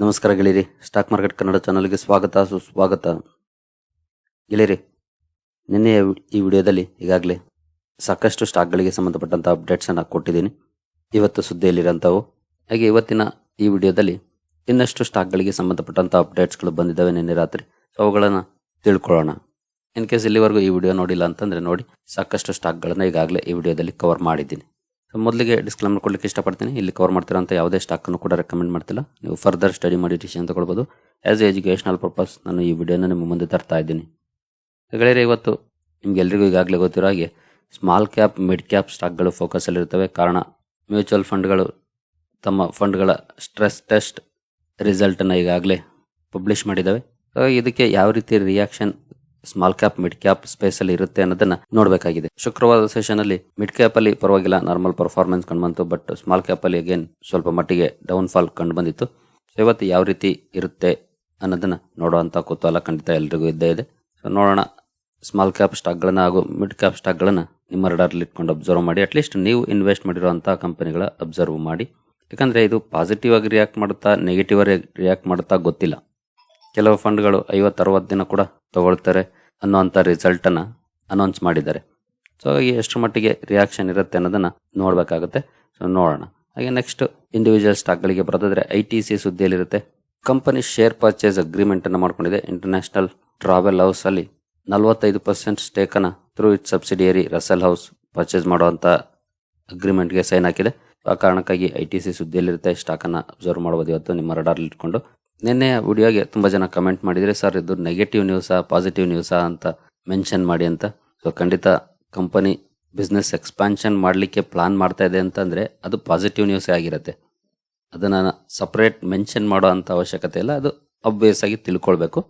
ನಮಸ್ಕಾರ ಗೆಳೆಯರಿ. Stock market Kannada ಚಾನಲ್ಗೆ ಸ್ವಾಗತ, ಸುಸ್ವಾಗತ. ಗೆಳೆಯರಿ, ನಿನ್ನೆ ಈ ವಿಡಿಯೋದಲ್ಲಿ ಈಗಾಗಲೇ ಸಾಕಷ್ಟು ಸ್ಟಾಕ್ಗಳಿಗೆ ಸಂಬಂಧಪಟ್ಟಂಥ ಅಪ್ಡೇಟ್ಸನ್ನು ಕೊಟ್ಟಿದ್ದೀನಿ. ಇವತ್ತು ಸುದ್ದಿಯಲ್ಲಿರೋಂಥವು. ಹಾಗೆ ಇವತ್ತಿನ ಈ ವಿಡಿಯೋದಲ್ಲಿ ಇನ್ನಷ್ಟು ಸ್ಟಾಕ್ಗಳಿಗೆ ಸಂಬಂಧಪಟ್ಟಂಥ ಅಪ್ಡೇಟ್ಸ್ಗಳು ಬಂದಿದ್ದಾವೆ ನಿನ್ನೆ ರಾತ್ರಿ. ಸೊ ಅವುಗಳನ್ನು ತಿಳ್ಕೊಳ್ಳೋಣ. ಇನ್ ಕೇಸ್ ಇಲ್ಲಿವರೆಗೂ ಈ ವಿಡಿಯೋ ನೋಡಿಲ್ಲ ಅಂತಂದರೆ ನೋಡಿ, ಸಾಕಷ್ಟು ಸ್ಟಾಕ್ಗಳನ್ನು ಈಗಾಗಲೇ ಈ ವಿಡಿಯೋದಲ್ಲಿ ಕವರ್ ಮಾಡಿದ್ದೀನಿ. ಮೊದಲಿಗೆ ಡಿಸ್ಕ್ಲೇಮರ್ ಕೊಡಲಿಕ್ಕೆ ಇಷ್ಟಪಡ್ತೀನಿ. ಇಲ್ಲಿ ಕವರ್ ಮಾಡ್ತಿರೋಂಥ ಯಾವುದೇ ಸ್ಟಾಕನ್ನು ಕೂಡ ರೆಕಮೆಂಡ್ ಮಾಡ್ತಿಲ್ಲ. ನೀವು ಫರ್ದರ್ ಸ್ಟಡಿ ಮಾಡಿ ಡಿಸಿಷನ್ ತಗೊಳ್ಬೋದು. ಆಸ್ ಎ ಎಜುಕೇಷನಲ್ ಪರ್ಪಸ್ ನಾನು ಈ ವಿಡಿಯೋನ ನಿಮ್ಮ ಮುಂದೆ ತರ್ತಾ ಇದ್ದೀನಿ. ಗೆಳೆಯರೆ, ಇವತ್ತು ನಿಮ್ಗೆಲ್ರಿಗೂ ಈಗಾಗಲೇ ಗೊತ್ತಿರೋ ಹಾಗೆ ಸ್ಮಾಲ್ ಕ್ಯಾಪ್ ಮಿಡ್ ಕ್ಯಾಪ್ ಸ್ಟಾಕ್ಗಳು ಫೋಕಸಲ್ಲಿ ಇರ್ತವೆ. ಕಾರಣ ಮ್ಯೂಚುವಲ್ ಫಂಡ್ಗಳು ತಮ್ಮ ಫಂಡ್ಗಳ ಸ್ಟ್ರೆಸ್ ಟೆಸ್ಟ್ ರಿಸಲ್ಟನ್ನು ಈಗಾಗಲೇ ಪಬ್ಲಿಷ್ ಮಾಡಿದ್ದಾವೆ. ಹಾಗಾಗಿ ಇದಕ್ಕೆ ಯಾವ ರೀತಿ reaction small cap mid cap space ಅಲ್ಲಿ ಇರುತ್ತೆ ಅನ್ನೋದನ್ನ ನೋಡಬೇಕಾಗಿದೆ. ಶುಕ್ರವಾರದ ಸೆಷನ್ ಅಲ್ಲಿ ಮಿಡ್ ಕ್ಯಾಪ್ ಅಲ್ಲಿ ಪರವಾಗಿಲ್ಲ ನಾರ್ಮಲ್ ಪರ್ಫಾರ್ಮೆನ್ಸ್ ಕಂಡು ಬಂತು ಬಟ್ ಸ್ಮಾಲ್ ಕ್ಯಾಪ್ ಅಲ್ಲಿ ಅಗೇನ್ ಸ್ವಲ್ಪ ಮಟ್ಟಿಗೆ ಡೌನ್ ಫಾಲ್ ಕಂಡು ಬಂದಿತ್ತು ಇವತ್ತು ಯಾವ ರೀತಿ ಇರುತ್ತೆ ಅನ್ನೋದನ್ನ ನೋಡುವಂತ ಕುತೂಹಲ ಖಂಡಿತ ಎಲ್ರಿಗೂ ಇದ್ದೇ ಇದೆ. ಸೊ ನೋಡೋಣ ಸ್ಮಾಲ್ ಕ್ಯಾಪ್ ಸ್ಟಾಕ್ಗಳನ್ನ ಹಾಗೂ ಮಿಡ್ ಕ್ಯಾಪ್ ಸ್ಟಾಕ್ಗಳನ್ನ ನಿಮ್ಮ ರಡಾರ್ಲಿ ಇಟ್ಕೊಂಡು ಅಬ್ಸರ್ವ್ ಮಾಡಿ. ಅಟ್ಲೀಸ್ಟ್ ನೀವು ಇನ್ವೆಸ್ಟ್ ಮಾಡಿರುವಂತಹ ಕಂಪನಿಗಳ ಅಬ್ಸರ್ವ್ ಮಾಡಿ. ಯಾಕಂದ್ರೆ ಇದು ಪಾಸಿಟಿವ್ ಆಗಿ ರಿಯಾಕ್ಟ್ ಮಾಡುತ್ತಾ ನೆಗೆಟಿವ್ ಆಗಿ ರಿಯಾಕ್ಟ್ ಮಾಡುತ್ತಾ ಗೊತ್ತಿಲ್ಲ. ಕೆಲವು ಫಂಡ್ಗಳು ಐವತ್ತು, ಅರವತ್ತು ದಿನ ಕೂಡ ತಗೊಳ್ತಾರೆ. ಅನ್ನೋಂಥ ರಿಸಲ್ಟ್ ಅನ್ನ ಅನೌನ್ಸ್ ಮಾಡಿದ್ದಾರೆ. ಸೊ ಹಾಗಾಗಿ ಎಷ್ಟರ ಮಟ್ಟಿಗೆ ರಿಯಾಕ್ಷನ್ ಇರುತ್ತೆ ಅನ್ನೋದನ್ನ ನೋಡಬೇಕಾಗುತ್ತೆ. ಸೊ ನೋಡೋಣ. ಹಾಗೆ ನೆಕ್ಸ್ಟ್ ಇಂಡಿವಿಜುವಲ್ ಸ್ಟಾಕ್ಗಳಿಗೆ ಬರೋದಾದ್ರೆ ಐ ಟಿ ಸಿ ಸುದ್ದಿಯಲ್ಲಿರುತ್ತೆ. ಕಂಪನಿ ಶೇರ್ ಪರ್ಚೇಸ್ ಅಗ್ರಿಮೆಂಟ್ ಅನ್ನು ಮಾಡ್ಕೊಂಡಿದೆ. ಇಂಟರ್ನ್ಯಾಷನಲ್ ಟ್ರಾವೆಲ್ ಹೌಸ್ ಅಲ್ಲಿ ನಲವತ್ತೈದು ಪರ್ಸೆಂಟ್ ಸ್ಟೇಕ್ ಅನ್ನ through it subsidiary Russell house purchase ಮಾಡುವಂತ ಅಗ್ರಿಮೆಂಟ್ಗೆ ಸೈನ್ ಹಾಕಿದೆ. ಆ ಕಾರಣಕ್ಕಾಗಿ ಐ ಟಿ ಸಿ ಸುದ್ದಿಯಲ್ಲಿರುತ್ತೆ. ಸ್ಟಾಕ್ ಅನ್ನ ಅಬ್ಸರ್ವ್ ಮಾಡಬಹುದು ಇವತ್ತು. ನಿಮ್ಮ ರಡಾರ್ ಇಟ್ಕೊಂಡು. ನಿನ್ನೆ ವಿಡಿಯೋಗೆ ತುಂಬ ಜನ ಕಮೆಂಟ್ ಮಾಡಿದರೆ, ಸರ್, ಇದು ನೆಗೆಟಿವ್ ನ್ಯೂಸಾ ಪಾಸಿಟಿವ್ ನ್ಯೂಸಾ ಅಂತ ಮೆನ್ಷನ್ ಮಾಡಿ ಅಂತ. ಸೊ ಖಂಡಿತ ಕಂಪನಿ ಬಿಸ್ನೆಸ್ ಎಕ್ಸ್ಪಾನ್ಷನ್ ಮಾಡಲಿಕ್ಕೆ ಪ್ಲಾನ್ ಮಾಡ್ತಾ ಇದೆ ಅಂತಂದರೆ, ಅದು ಪಾಸಿಟಿವ್ ನ್ಯೂಸೇ ಆಗಿರುತ್ತೆ. ಅದನ್ನು ಸಪ್ರೇಟ್ ಮೆನ್ಷನ್ ಮಾಡೋ ಅಂಥ ಅವಶ್ಯಕತೆ ಇಲ್ಲ. ಅದು ಅಬ್ವಿಯಸ್ ಆಗಿ ತಿಳ್ಕೊಳ್ಬೇಕು.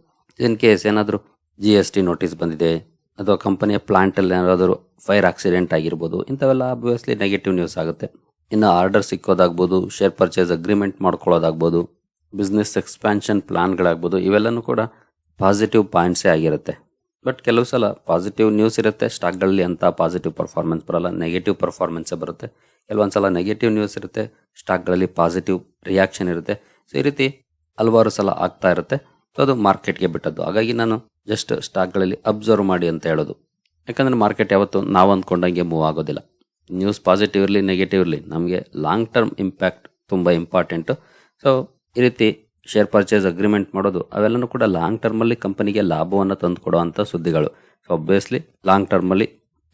ಇನ್ ಕೇಸ್ ಏನಾದರೂ ಜಿ ಎಸ್ ಟಿ ನೋಟಿಸ್ ಬಂದಿದೆ, ಅಥವಾ ಕಂಪನಿಯ ಪ್ಲಾಂಟಲ್ಲಿ ಏನಾದರೂ ಫೈರ್ ಆಕ್ಸಿಡೆಂಟ್ ಆಗಿರ್ಬೋದು, ಇಂಥವೆಲ್ಲ ಅಬ್ವಿಯಸ್ಲಿ ನೆಗೆಟಿವ್ ನ್ಯೂಸ್ ಆಗುತ್ತೆ. ಇನ್ನು ಆರ್ಡರ್ ಸಿಕ್ಕೋದಾಗ್ಬೋದು ಶೇರ್ ಪರ್ಚೇಸ್ ಅಗ್ರಿಮೆಂಟ್ ಮಾಡ್ಕೊಳ್ಳೋದಾಗ್ಬೋದು ಬಿಸ್ನೆಸ್ ಎಕ್ಸ್ಪ್ಯಾನ್ಷನ್ ಪ್ಲಾನ್ಗಳಾಗ್ಬೋದು ಇವೆಲ್ಲನೂ ಕೂಡ ಪಾಸಿಟಿವ್ ಪಾಯಿಂಟ್ಸೇ ಆಗಿರುತ್ತೆ. ಬಟ್ ಕೆಲವು ಸಲ ಪಾಸಿಟಿವ್ ನ್ಯೂಸ್ ಇರುತ್ತೆ ಸ್ಟಾಕ್ಗಳಲ್ಲಿ ಅಂತ ಪಾಸಿಟಿವ್ ಪರ್ಫಾರ್ಮೆನ್ಸ್ ಬರಲ್ಲ ನೆಗೆಟಿವ್ ಪರ್ಫಾರ್ಮೆನ್ಸೇ ಬರುತ್ತೆ. ಕೆಲವೊಂದು ಸಲ ನೆಗೆಟಿವ್ ನ್ಯೂಸ್ ಇರುತ್ತೆ ಸ್ಟಾಕ್ಗಳಲ್ಲಿ ಪಾಸಿಟಿವ್ ರಿಯಾಕ್ಷನ್ ಇರುತ್ತೆ. ಸೊ ಈ ರೀತಿ ಹಲವಾರು ಸಲ ಆಗ್ತಾ ಇರುತ್ತೆ. ಸೊ ಅದು ಮಾರ್ಕೆಟ್ಗೆ ಬಿಟ್ಟದ್ದು. ಹಾಗಾಗಿ ನಾನು ಜಸ್ಟ್ ಸ್ಟಾಕ್ಗಳಲ್ಲಿ ಅಬ್ಸರ್ವ್ ಮಾಡಿ ಅಂತ ಹೇಳೋದು. ಯಾಕಂದರೆ ಮಾರ್ಕೆಟ್ ಯಾವತ್ತು ನಾವು ಅಂದ್ಕೊಂಡಂಗೆ ಮೂವ್ ಆಗೋದಿಲ್ಲ. ನ್ಯೂಸ್ ಪಾಸಿಟಿವ್ ಇರಲಿ ನೆಗೆಟಿವ್ ಇರಲಿ, ನಮಗೆ ಲಾಂಗ್ ಟರ್ಮ್ ಇಂಪ್ಯಾಕ್ಟ್ ತುಂಬ ಇಂಪಾರ್ಟೆಂಟು ಸೊ ಈ ರೀತಿ ಶೇರ್ ಪರ್ಚೇಸ್ ಅಗ್ರಿಮೆಂಟ್ ಮಾಡೋದು, ಅವೆಲ್ಲನೂ ಕೂಡ ಲಾಂಗ್ ಟರ್ಮಲ್ಲಿ ಕಂಪನಿಗೆ ಲಾಭವನ್ನು ತಂದು ಕೊಡುವಂಥ ಸುದ್ದಿಗಳು. ಸೊ ಒಬ್ವಿಯಸ್ಲಿ ಲಾಂಗ್ ಟರ್ಮಲ್ಲಿ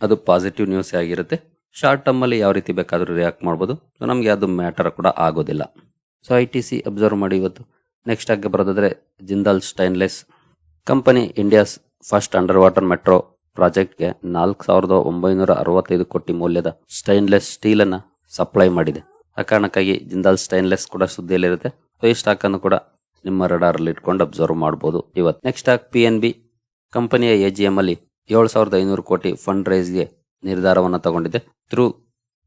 ಅದು ಪಾಸಿಟಿವ್ ನ್ಯೂಸ್ ಆಗಿರುತ್ತೆ. ಶಾರ್ಟ್ ಟರ್ಮಲ್ಲಿ ಯಾವ ರೀತಿ ಬೇಕಾದರೂ ರಿಯಾಕ್ಟ್ ಮಾಡ್ಬೋದು. ಸೊ ನಮಗೆ ಅದು ಮ್ಯಾಟರ್ ಕೂಡ ಆಗೋದಿಲ್ಲ. So I T C observe ಮಾಡಿ ಇವತ್ತು. ನೆಕ್ಸ್ಟ್ ಆಗಿ ಬರೋದಾದ್ರೆ Jindal stainless company India's first under water metro ಪ್ರಾಜೆಕ್ಟ್ಗೆ ನಾಲ್ಕು ಸಾವಿರದ ಒಂಬೈನೂರ ಅರವತ್ತೈದು ಕೋಟಿ ಮೌಲ್ಯದ ಸ್ಟೈನ್ಲೆಸ್ ಸ್ಟೀಲನ್ನು ಸಪ್ಲೈ ಮಾಡಿದೆ. ಆ ಕಾರಣಕ್ಕಾಗಿ ಜಿಂದಾಲ್ ಸ್ಟೈನ್ಲೆಸ್ ಕೂಡ ಸುದ್ದಿಯಲ್ಲಿರುತ್ತೆ. ಸೊ ಈ ಸ್ಟಾಕ್ ಅನ್ನು ಕೂಡ ನಿಮ್ಮ ರಡಾರಲ್ಲಿ ಇಟ್ಕೊಂಡು ಅಬ್ಸರ್ವ್ ಮಾಡಬಹುದು ಇವತ್ತು next stock P N B ಕಂಪನಿಯ ಎ ಜಿ ಎಂ ಅಲ್ಲಿ ಏಳು ಸಾವಿರದ ಐನೂರು ಕೋಟಿ ಫಂಡ್ ರೈಸ್ಗೆ ನಿರ್ಧಾರವನ್ನು ತಗೊಂಡಿದೆ. ಥ್ರೂ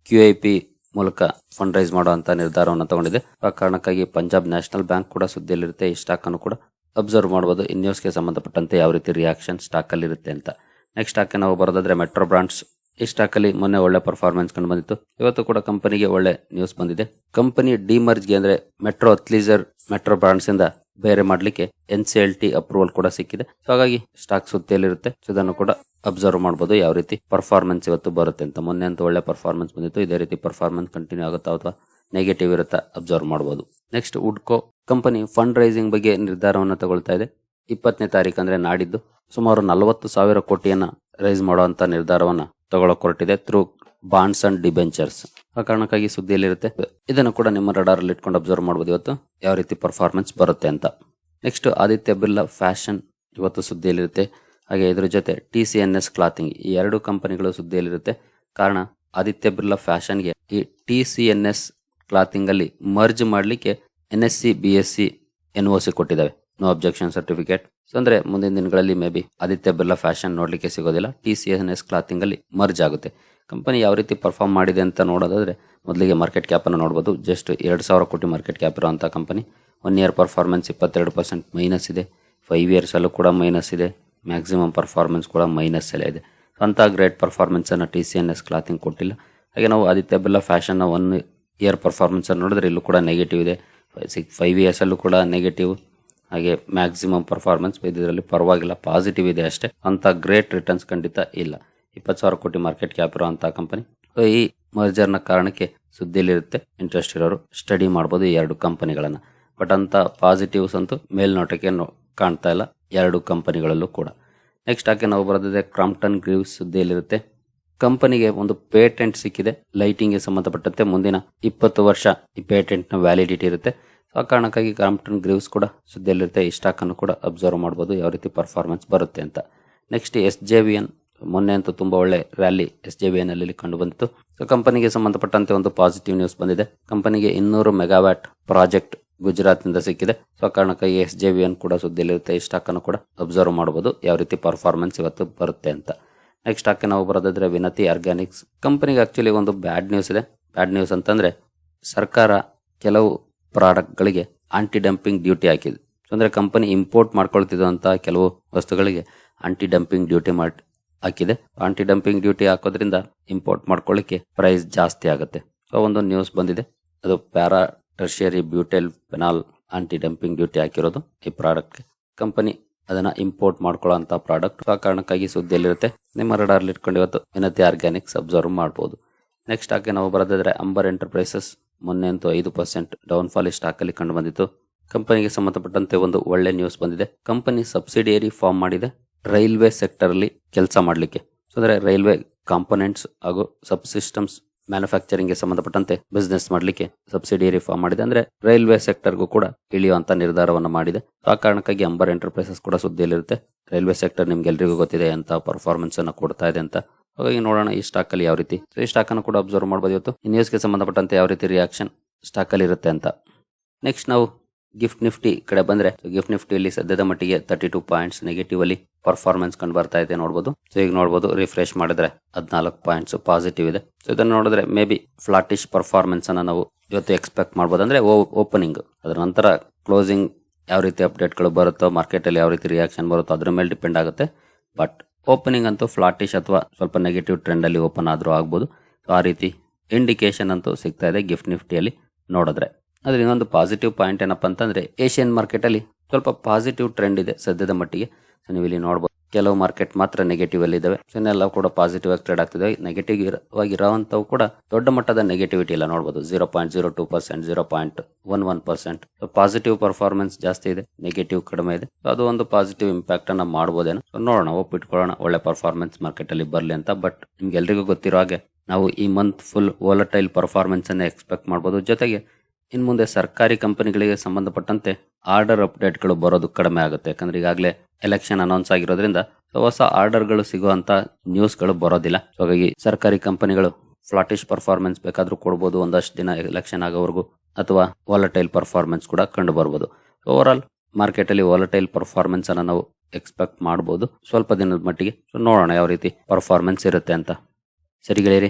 ಕ್ಯೂ ಐ ಪಿ ಮೂಲಕ ಫಂಡ್ ರೈಸ್ ಮಾಡುವಂತ ನಿರ್ಧಾರವನ್ನು ತಗೊಂಡಿದೆ. ಆ ಕಾರಣಕ್ಕಾಗಿ ಪಂಜಾಬ್ ನ್ಯಾಷನಲ್ ಬ್ಯಾಂಕ್ ಕೂಡ ಸುದ್ದಿಯಲ್ಲಿರುತ್ತೆ. ಈ ಸ್ಟಾಕ್ ಅನ್ನು ಕೂಡ ಅಬ್ಸರ್ವ್ ಮಾಡಬಹುದು ಈ ನ್ಯೂಸ್ಗೆ ಸಂಬಂಧಪಟ್ಟಂತೆ ಯಾವ ರೀತಿ ರಿಯಾಕ್ಷನ್ ಸ್ಟಾಕ್ ಅಲ್ಲಿ ಅಂತ. ನೆಕ್ಸ್ಟ್ ಸ್ಟಾಕ್ ನಾವು ಬರೋದಾದ್ರೆ ಮೆಟ್ರೋ ಬ್ರಾಂಡ್ಸ್ ಈ ಸ್ಟಾಕ್ ಅಲ್ಲಿ ಮೊನ್ನೆ ಒಳ್ಳೆ ಪರ್ಫಾರ್ಮೆನ್ಸ್ ಕಂಡು ಬಂದಿತ್ತು. ಇವತ್ತು ಕೂಡ ಕಂಪನಿಗೆ ಒಳ್ಳೆ ನ್ಯೂಸ್ ಬಂದಿದೆ. ಕಂಪನಿ ಡಿಮರ್ಜ್ಗೆ ಅಂದ್ರೆ ಮೆಟ್ರೋ ಅಥ್ಲೀಸರ್ ಮೆಟ್ರೋ ಬ್ರಾಂಡ್ಸ್ ಇಂದ ಬೇರೆ ಮಾಡ್ಲಿಕ್ಕೆ N C L T approval ಕೂಡ ಸಿಕ್ಕಿದೆ. ಹಾಗಾಗಿ ಸ್ಟಾಕ್ ಸುದ್ದಿಯಲ್ಲಿರುತ್ತೆ ಸೊ ಇದನ್ನು ಕೂಡ ಅಬ್ಸರ್ವ್ ಮಾಡಬಹುದು ಯಾವ ರೀತಿ ಪರ್ಫಾರ್ಮೆನ್ಸ್ ಇವತ್ತು ಬರುತ್ತೆ ಅಂತ. ಮೊನ್ನೆ ಅಂತ ಒಳ್ಳೆ ಪರ್ಫಾರ್ಮೆನ್ಸ್ ಬಂದಿತ್ತು. ಇದೇ ರೀತಿ ಪರ್ಫಾರ್ಮೆನ್ಸ್ ಕಂಟಿನ್ಯೂ ಆಗುತ್ತಾ ಅಥವಾ ನೆಗೆಟಿವ್ ಇರುತ್ತಾ ಅಬ್ಸರ್ವ್ ಮಾಡಬಹುದು ನೆಕ್ಸ್ಟ್ ಉಡ್ಕೋ ಕಂಪನಿ ಫಂಡ್ ರೈಸಿಂಗ್ ಬಗ್ಗೆ ನಿರ್ಧಾರವನ್ನು ತಗೊಳ್ತಾ ಇದೆ. ಇಪ್ಪತ್ತನೇ ತಾರೀಕು ಅಂದ್ರೆ ನಾಡಿದ್ದು. ಸುಮಾರು ನಲವತ್ತು ಸಾವಿರ ಕೋಟಿಯನ್ನ ರೈಸ್ ಮಾಡುವಂತ ನಿರ್ಧಾರವನ್ನ ತಗೊಳಕ್ ಹೊರಟಿದೆ ಥ್ರೂ ಬಾಂಡ್ಸ್ ಅಂಡ್ ಡಿಬೆಂಚರ್ಸ್ ಆ ಕಾರಣಕ್ಕಾಗಿ ಸುದ್ದಿಯಲ್ಲಿರುತ್ತೆ. ಇದನ್ನು ಕೂಡ ನಿಮ್ಮ ರಡಾರ್ ಅಲ್ಲಿ ಇಟ್ಕೊಂಡು ಅಬ್ಸರ್ವ್ ಮಾಡಬಹುದು ಇವತ್ತು. ಯಾವ ರೀತಿ ಪರ್ಫಾರ್ಮೆನ್ಸ್ ಬರುತ್ತೆ ಅಂತ. ನೆಕ್ಸ್ಟ್ ಆದಿತ್ಯ ಬಿರ್ಲಾ ಫ್ಯಾಷನ್ ಇವತ್ತು ಸುದ್ದಿಯಲ್ಲಿರುತ್ತೆ. ಹಾಗೆ ಇದ್ರ ಜೊತೆ T C N S clothing ಈ ಎರಡು ಕಂಪನಿಗಳು ಸುದ್ದಿಯಲ್ಲಿರುತ್ತೆ. ಕಾರಣ ಆದಿತ್ಯ ಬಿರ್ಲಾ ಫ್ಯಾಷನ್ಗೆ ಈ T C N S clothing ಅಲ್ಲಿ ಮರ್ಜ್ ಮಾಡಲಿಕ್ಕೆ N S C B S C N O C ಕೊಟ್ಟಿದ್ದಾವೆ. No objection certificate so ಅಂದ್ರೆ ಮುಂದಿನ ದಿನಗಳಲ್ಲಿ may be Aditya Birla fashion ನೋಡ್ಲಿಕ್ಕೆ ಸಿಗೋದಿಲ್ಲ. T C N S clothing ಅಲ್ಲಿ ಮರ್ಜ್ ಆಗುತ್ತೆ. ಕಂಪನಿ ಯಾವ ರೀತಿ ಪರ್ಫಾರ್ಮ್ ಮಾಡಿದೆ ಅಂತ ನೋಡೋದಾದ್ರೆ, ಮೊದಲಿಗೆ ಮಾರ್ಕೆಟ್ ಕ್ಯಾಪ್ ಅನ್ನು ನೋಡಬಹುದು ಜಸ್ಟ್ ಎರಡು ಸಾವಿರ ಕೋಟಿ ಮಾರ್ಕೆಟ್ ಕ್ಯಾಪ್ ಇರುವಂತ ಕಂಪನಿ. ಒನ್ ಇಯರ್ ಪರ್ಫಾರ್ಮೆನ್ಸ್ ಇಪ್ಪತ್ತೆರಡು ಪರ್ಸೆಂಟ್ ಮೈನಸ್ ಇದೆ. ಫೈವ್ ಇಯರ್ಸ್ ಅಲ್ಲೂ ಕೂಡ ಮೈನಸ್ ಇದೆ. ಮ್ಯಾಕ್ಸಿಮಮ್ ಪರ್ಫಾರ್ಮೆನ್ಸ್ ಕೂಡ ಮೈನಸ್ ಎಲ್ಲ ಇದೆ. ಅಂತ ಗ್ರೇಟ್ ಪರ್ಫಾರ್ಮೆನ್ಸ್ ಅನ್ನು T C N S clothing ಕೊಟ್ಟಿಲ್ಲ. ಹಾಗೆ ನಾವು ಆದಿತ್ಯ ಬಿರ್ಲಾ ಫ್ಯಾಷನ್ನ ಒನ್ ಇಯರ್ ಪರ್ಫಾರ್ಮೆನ್ಸ್ ಅನ್ನು ನೋಡಿದ್ರೆ ಇಲ್ಲೂ ಕೂಡ ನೆಗೆಟಿವ್ ಇದೆ. ಸಿಕ್ ಫೈವ್ ಇಯರ್ಸಲ್ಲೂ ಕೂಡ ನೆಗೆಟಿವ್ ಹಾಗೆ ಮ್ಯಾಕ್ಸಿಮಮ್ ಪರ್ಫಾರ್ಮೆನ್ಸ್ ಇದರಲ್ಲಿ ಪರವಾಗಿಲ್ಲ ಪಾಸಿಟಿವ್ ಇದೆ ಅಷ್ಟೇ. ಅಂತ ಗ್ರೇಟ್ ರಿಟರ್ನ್ಸ್ ಖಂಡಿತ ಇಲ್ಲ. ಇಪ್ಪತ್ತು ಸಾವಿರ ಕೋಟಿ ಮಾರ್ಕೆಟ್ ಕ್ಯಾಪ್ ಇರೋ ಅಂತ ಕಂಪನಿ ಈ ಮರ್ಜರ್ನ ಕಾರಣಕ್ಕೆ ಸುದ್ದಿಯಲ್ಲಿರುತ್ತೆ ಇಂಟ್ರೆಸ್ಟ್ ಇರೋರು ಸ್ಟಡಿ ಮಾಡ್ಬೋದು ಈ ಎರಡು ಕಂಪನಿಗಳನ್ನು ಬಟ್ ಅಂತ ಪಾಸಿಟಿವ್ಸ್ ಅಂತೂ ಮೇಲ್ನೋಟಕ್ಕೆ ಕಾಣ್ತಾ ಇಲ್ಲ ಎರಡು ಕಂಪನಿಗಳಲ್ಲೂ ಕೂಡ. ನೆಕ್ಸ್ಟ್ ಹಾಗೆ ನಾವು ಬರೋದಿದೆ ಕ್ರಾಂಪ್ಟನ್ ಗ್ರೀವ್ಸ್ ಸುದ್ದಿಯಲ್ಲಿರುತ್ತೆ. ಕಂಪನಿಗೆ ಒಂದು ಪೇಟೆಂಟ್ ಸಿಕ್ಕಿದೆ. ಲೈಟಿಂಗ್ಗೆ ಸಂಬಂಧಪಟ್ಟಂತೆ ಮುಂದಿನ ಇಪ್ಪತ್ತು ವರ್ಷ ಈ ಪೇಟೆಂಟ್ನ ವ್ಯಾಲಿಡಿಟಿ ಇರುತ್ತೆ. ಆ ಕಾರಣಕ್ಕಾಗಿ ಕ್ರಾಂಪ್ಟನ್ ಗ್ರೀವ್ಸ್ ಕೂಡ ಸುದ್ದಿಯಲ್ಲಿರುತ್ತೆ. ಈ ಸ್ಟಾಕ್ ಅನ್ನು ಕೂಡ ಅಬ್ಸರ್ವ್ ಮಾಡ್ಬೋದು. ಯಾವ ರೀತಿ ಪರ್ಫಾರ್ಮೆನ್ಸ್ ಬರುತ್ತೆ ಅಂತ. Next S J V N ಮೊನ್ನೆ ಅಂತೂ ತುಂಬ ಒಳ್ಳೆ rally S J V N ಅಲ್ಲಿ ಕಂಡು ಬಂದಿತ್ತು ಸೊ ಕಂಪನಿಗೆ ಸಂಬಂಧಪಟ್ಟಂತೆ ಒಂದು ಪಾಸಿಟಿವ್ ನ್ಯೂಸ್ ಬಂದಿದೆ. ಕಂಪನಿಗೆ ಇನ್ನೂರು ಮೆಗಾವ್ಯಾಟ್ ಪ್ರಾಜೆಕ್ಟ್ ಗುಜರಾತ್ನಿಂದ ಸಿಕ್ಕಿದೆ. ಸೊ ಕಾರಣಕ್ಕಾಗಿ ಎಸ್ ಜೆ ವಿ ಎನ್ ಕೂಡ ಸುದ್ದಿಯಲ್ಲಿರುತ್ತೆ. ಈ ಸ್ಟಾಕ್ ಅನ್ನು ಕೂಡ ಅಬ್ಸರ್ವ್ ಮಾಡಬಹುದು ಯಾವ ರೀತಿ ಪರ್ಫಾರ್ಮೆನ್ಸ್ ಇವತ್ತು ಬರುತ್ತೆ ಅಂತ. ನೆಕ್ಸ್ಟ್ ಸ್ಟಾಕ್ಗೆ ನಾವು ಬರೋದಾದ್ರೆ ವಿನತಿ ಆರ್ಗ್ಯಾನಿಕ್ಸ್ ಕಂಪನಿಗೆ ಆಕ್ಚುಲಿ ಒಂದು ಬ್ಯಾಡ್ ನ್ಯೂಸ್ ಇದೆ. ಬ್ಯಾಡ್ ನ್ಯೂಸ್ ಅಂತಂದ್ರೆ ಸರ್ಕಾರ ಕೆಲವು ಪ್ರಾಡಕ್ಟ್ಗಳಿಗೆ ಆಂಟಿ ಡಂಪಿಂಗ್ ಡ್ಯೂಟಿ ಹಾಕಿದೆ ಅಂದರೆ ಕಂಪನಿ ಇಂಪೋರ್ಟ್ ಮಾಡ್ಕೊಳ್ತಿದ್ದಂಥ ಕೆಲವು ವಸ್ತುಗಳಿಗೆ ಆಂಟಿ ಡಂಪಿಂಗ್ ಡ್ಯೂಟಿ ಮಾಡಿ ಹಾಕಿದೆ. ಆಂಟಿ ಡಂಪಿಂಗ್ ಡ್ಯೂಟಿ ಹಾಕೋದ್ರಿಂದ ಇಂಪೋರ್ಟ್ ಮಾಡ್ಕೊಳ್ಳಿಕ್ಕೆ ಪ್ರೈಸ್ ಜಾಸ್ತಿ ಆಗುತ್ತೆ. ಸೊ ಒಂದು ನ್ಯೂಸ್ ಬಂದಿದೆ. ಅದು para tertiary butyl phenol anti dumping duty ಹಾಕಿರೋದು ಈ ಪ್ರಾಡಕ್ಟ್ಗೆ ಕಂಪನಿ ಅದನ್ನ ಇಂಪೋರ್ಟ್ ಮಾಡ್ಕೊಳ್ಳೋಂಥ ಪ್ರಾಡಕ್ಟ್ ಆ ಕಾರಣಕ್ಕಾಗಿ ಸುದ್ದಿಯಲ್ಲಿರುತ್ತೆ. ನಿಮ್ಮ ರಡಾರ್ಲಿ ಇಟ್ಕೊಂಡು ಇವತ್ತು ವಿನತಿ ಆರ್ಗ್ಯಾನಿಕ್ಸ್ ಅಬ್ಸರ್ವ್ ಮಾಡ್ಬೋದು. ನೆಕ್ಸ್ಟ್ ಆಗಿ ನಾವು ಬರೋದಾದ್ರೆ ಅಂಬರ್ ಎಂಟರ್ಪ್ರೈಸಸ್ ಮೊನ್ನೆ ಅಂತೂ ಐದು ಪರ್ಸೆಂಟ್ ಡೌನ್ ಫಾಲ್ ಸ್ಟಾಕ್ ಅಲ್ಲಿ ಕಂಡು ಬಂದಿತ್ತು. ಕಂಪನಿಗೆ ಸಂಬಂಧಪಟ್ಟಂತೆ ಒಂದು ಒಳ್ಳೆ ನ್ಯೂಸ್ ಬಂದಿದೆ. ಕಂಪನಿ ಸಬ್ಸಿಡಿಯರಿ ಫಾರ್ಮ್ ಮಾಡಿದೆ. ರೈಲ್ವೆ ಸೆಕ್ಟರ್ ಅಲ್ಲಿ ಕೆಲಸ ಮಾಡಲಿಕ್ಕೆ. ಅಂದ್ರೆ ರೈಲ್ವೆ ಕಾಂಪೊನೆಂಟ್ಸ್ ಹಾಗೂ ಸಬ್ ಸಿಸ್ಟಮ್ಸ್ ಮ್ಯಾನುಫ್ಯಾಕ್ಚರಿಂಗ್ಗೆ ಸಂಬಂಧಪಟ್ಟಂತೆ ಬಿಸ್ನೆಸ್ ಮಾಡಲಿಕ್ಕೆ ಸಬ್ಸಿಡಿಯರಿ ಫಾರ್ಮ್ ಮಾಡಿದೆ. ಅಂದ್ರೆ ರೈಲ್ವೆ ಸೆಕ್ಟರ್ಗೂ ಕೂಡ ಇಳಿಯುವಂತ ನಿರ್ಧಾರವನ್ನು ಮಾಡಿದೆ. ಆ ಕಾರಣಕ್ಕಾಗಿ ಅಂಬರ್ ಎಂಟರ್ಪ್ರೈಸಸ್ ಕೂಡ ಸುದ್ದಿಯಲ್ಲಿರುತ್ತೆ. ರೈಲ್ವೆ ಸೆಕ್ಟರ್ ನಿಮ್ಗೆ ಎಲ್ರಿಗೂ ಗೊತ್ತಿದೆ ಅಂತ ಪರ್ಫಾರ್ಮೆನ್ಸ್ ಅನ್ನು ಕೊಡ್ತಾ ಇದೆ ಅಂತ. ಹಾಗಾಗಿ ನೋಡೋಣ ಈ ಸ್ಟಾಕ್ ಅಲ್ಲಿ ಯಾವ ರೀತಿ. ಸೊ ಈ ಸ್ಟಾಕ್ ಅನ್ನು ಕೂಡ ಅಬ್ಸರ್ವ್ ಮಾಡಬಹುದು ಇವತ್ತು. ಈ ನ್ಯೂಸ್ಗೆ ಸಂಬಂಧಪಟ್ಟಂತೆ ಯಾವ ರೀತಿ ರಿಯಾಕ್ಷನ್ ಸ್ಟಾಕ್ ಅಲ್ಲಿ ಇರುತ್ತೆ ಅಂತ. ನೆಕ್ಸ್ಟ್ ನಾವು ಗಿಫ್ಟ್ ನಿಫ್ಟಿ ಕಡೆ ಬಂದ್ರೆ ಗಿಫ್ಟ್ ನಿಫ್ಟಿಯಲ್ಲಿ ಸದ್ಯದ ಮಟ್ಟಿಗೆ ತರ್ಟಿ ಟೂ ಪಾಯಿಂಟ್ಸ್ ನೆಗೆಟಿವ್ ಅಲ್ಲಿ ಪರ್ಫಾರ್ಮೆನ್ಸ್ ಕಂಡು ಬರ್ತಾ ಇದೆ ನೋಡಬಹುದು ಸೊ ಈಗ ನೋಡಬಹುದು ರಿಫ್ರೆಶ್ ಮಾಡಿದ್ರೆ ಹದಿನಾಲ್ಕು ಪಾಯಿಂಟ್ಸ್ ಪಾಸಿಟಿವ್ ಇದೆ. ಸೊ ಇದನ್ನು ನೋಡಿದ್ರೆ ಮೇ ಬಿ ಫ್ಲಾಟಿಶ್ ಪರ್ಫಾರ್ಮೆನ್ಸ್ ಅನ್ನ ನಾವು ಇವತ್ತು ಎಕ್ಸ್ಪೆಕ್ಟ್ ಮಾಡಬಹುದು ಅಂದ್ರೆ ಓಪನಿಂಗ್ ಅದರ ನಂತರ ಕ್ಲೋಸಿಂಗ್ ಯಾವ ರೀತಿ ಅಪ್ಡೇಟ್ಗಳು ಬರುತ್ತೋ ಮಾರ್ಕೆಟ್ ಅಲ್ಲಿ ಯಾವ ರೀತಿ ರಿಯಾಕ್ಷನ್ ಬರುತ್ತೋ, ಅದ್ರ ಮೇಲೆ ಡಿಪೆಂಡ್ ಆಗುತ್ತೆ. ಬಟ್ ಓಪನಿಂಗ್ ಅಂತೂ ಫ್ಲಾಟಿಶ್ ಅಥವಾ ಸ್ವಲ್ಪ ನೆಗೆಟಿವ್ ಟ್ರೆಂಡ್ ಅಲ್ಲಿ ಓಪನ್ ಆದ್ರೂ ಆಗ್ಬೋದು. ಸೊ ಆ ರೀತಿ ಇಂಡಿಕೇಶನ್ ಅಂತೂ ಸಿಗ್ತಾ ಇದೆ ಗಿಫ್ಟ್ ನಿಫ್ಟಿಯಲ್ಲಿ ನೋಡಿದ್ರೆ. ಆದರೆ ಇನ್ನೊಂದು ಪಾಸಿಟಿವ್ ಪಾಯಿಂಟ್ ಏನಪ್ಪಾ ಅಂತಂದ್ರೆ ಏಷ್ಯನ್ ಮಾರ್ಕೆಟ್ ಅಲ್ಲಿ ಸ್ವಲ್ಪ ಪಾಸಿಟಿವ್ ಟ್ರೆಂಡ್ ಇದೆ ಸದ್ಯದ ಮಟ್ಟಿಗೆ. ಸೊ ನೀವು ಇಲ್ಲಿ ನೋಡಬಹುದು ಕೆಲವು ಮಾರ್ಕೆಟ್ ಮಾತ್ರ ನೆಗೆಟಿವ್ ಅಲ್ಲಿ ಇದಾವೆ. ಸೊ ಇನ್ನೆಲ್ಲ ಕೂಡ ಪಾಸಿಟಿವ್ ಆಗಿ ಟ್ರೇಡ್ ಆಗ್ತಿದೆ. ನೆಗೆಟಿವ್ ಇರುವಂತವು ಕೂಡ ದೊಡ್ಡ ಮಟ್ಟದ ನೆಗೆಟಿವಿಟಿ ಇಲ್ಲ ನೋಡಬಹುದು zero point zero two percent zero point one one percent positive performance ಜಾಸ್ತಿ ಇದೆ ನೆಗೆಟಿವ್ ಕಡಿಮೆ ಇದೆ. ಅದು ಒಂದು ಪಾಸಿಟಿವ್ ಇಂಪ್ಯಾಕ್ಟ್ ಅನ್ನ ಮಾಡಬಹುದೇನೋ ನೋಡೋಣ, ಒಪ್ಪಿಟ್ಕೊಳ್ಳೋಣ, ಒಳ್ಳೆ ಪರ್ಫಾರ್ಮೆನ್ಸ್ ಮಾರ್ಕೆಟ್ ಅಲ್ಲಿ ಬರಲಿ ಅಂತ. ಬಟ್ ನಿಮ್ಗೆ ಎಲ್ರಿಗೂ ಗೊತ್ತಿರೋ ಹಾಗೆ, ನಾವು ಈ ಮಂತ್ ಫುಲ್ ವಾಲಟೈಲ್ ಪರ್ಫಾರ್ಮೆನ್ಸ್ ಅನ್ನ ಎಕ್ಸ್ಪೆಕ್ಟ್ ಮಾಡಬಹುದು ಜೊತೆಗೆ ಇನ್ ಮುಂದೆ ಸರ್ಕಾರಿ ಕಂಪನಿಗಳಿಗೆ ಸಂಬಂಧಪಟ್ಟಂತೆ ಆರ್ಡರ್ ಅಪ್ಡೇಟ್ಗಳು ಬರೋದು ಕಡಿಮೆ ಆಗುತ್ತೆ. ಯಾಕಂದ್ರೆ ಈಗಾಗಲೇ ಎಲೆಕ್ಷನ್ ಅನೌನ್ಸ್ ಆಗಿರೋದ್ರಿಂದ ಹೊಸ ಆರ್ಡರ್ಗಳು ಸಿಗುವಂತ ನ್ಯೂಸ್ಗಳು ಬರೋದಿಲ್ಲ. ಹಾಗಾಗಿ ಸರ್ಕಾರಿ ಕಂಪನಿಗಳು ಫ್ಲಾಟಿಶ್ ಪರ್ಫಾರ್ಮೆನ್ಸ್ ಬೇಕಾದ್ರೂ ಕೊಡ್ಬೋದು. ಒಂದಷ್ಟು ದಿನ ಎಲೆಕ್ಷನ್ ಆಗೋವರೆಗೂ ಅಥವಾ ವಾಲಟೈಲ್ ಪರ್ಫಾರ್ಮೆನ್ಸ್ ಕೂಡ ಕಂಡು ಬರ್ಬೋದು ಓವರ್ ಆಲ್ ಮಾರ್ಕೆಟ್ ಅಲ್ಲಿ ವಾಲಟೈಲ್ ಪರ್ಫಾರ್ಮೆನ್ಸ್ ಅನ್ನ ನಾವು ಎಕ್ಸ್ಪೆಕ್ಟ್ ಮಾಡಬಹುದು ಸ್ವಲ್ಪ ದಿನದ ಮಟ್ಟಿಗೆ. ನೋಡೋಣ ಯಾವ ರೀತಿ ಪರ್ಫಾರ್ಮೆನ್ಸ್ ಇರುತ್ತೆ ಅಂತ. ಸರಿ ಗೆಳೆಯರಿ